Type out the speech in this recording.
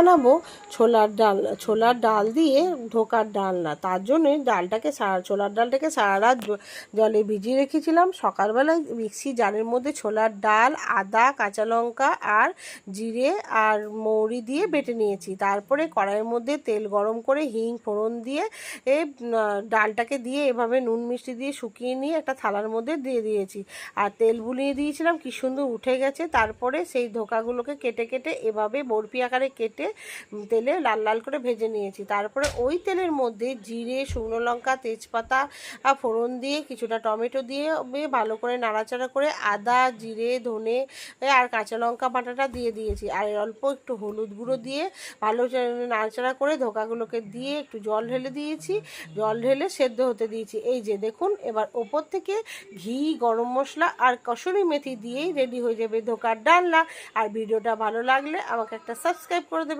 বানাবো ছোলার ডাল ছোলার ডাল দিয়ে ধোকার ডালনা তার জন্যই ডালটাকে সারা, ছোলার ডালটাকে সারা রাত জলে ভিজিয়ে রেখেছিলাম। সকালবেলায় মিক্সি জারের মধ্যে ছোলার ডাল, আদা, কাঁচা লঙ্কা আর জিরে আর মৌরি দিয়ে বেটে নিয়েছি। তারপরে কড়াইয়ের মধ্যে তেল গরম করে হিং, ফোড়ন দিয়ে এ ডালটাকে দিয়ে এভাবে নুন, মিষ্টি দিয়ে শুকিয়ে নিয়ে একটা থালার মধ্যে দিয়ে দিয়েছি। আর তেল বুলিয়ে দিয়েছিলাম, কি সুন্দর উঠে গেছে। তারপরে সেই ধোকাগুলোকে কেটে কেটে এভাবে বরফি আকারে কেটে তেলে লাল লাল করে ভেজে নিয়েছি। তারপরে ওই তেলের মধ্যে জিরে, শুকনো লঙ্কা, তেজপাতা ফোড়ন দিয়ে কিছুটা টমেটো দিয়ে ভালো করে নাড়াচাড়া করে আদা, জিরে, ধনে আর কাঁচা লঙ্কা বাটাটা দিয়ে দিয়েছি। আর অল্প একটু হলুদ গুঁড়ো দিয়ে ভালো নাড়াচাড়া করে ধোকাগুলোকে দিয়ে একটু জল ঢেলে দিয়েছি। জল ঢেলে সেদ্ধ হতে দিয়েছি। এই যে দেখুন, এবার ওপর থেকে ঘি, গরম মশলা আর কসুরি মেথি দিয়েই রেডি হয়ে যাবে ধোকার ডালনা। আর ভিডিওটা ভালো লাগলে আমাকে একটা সাবস্ক্রাইব করে দেবে।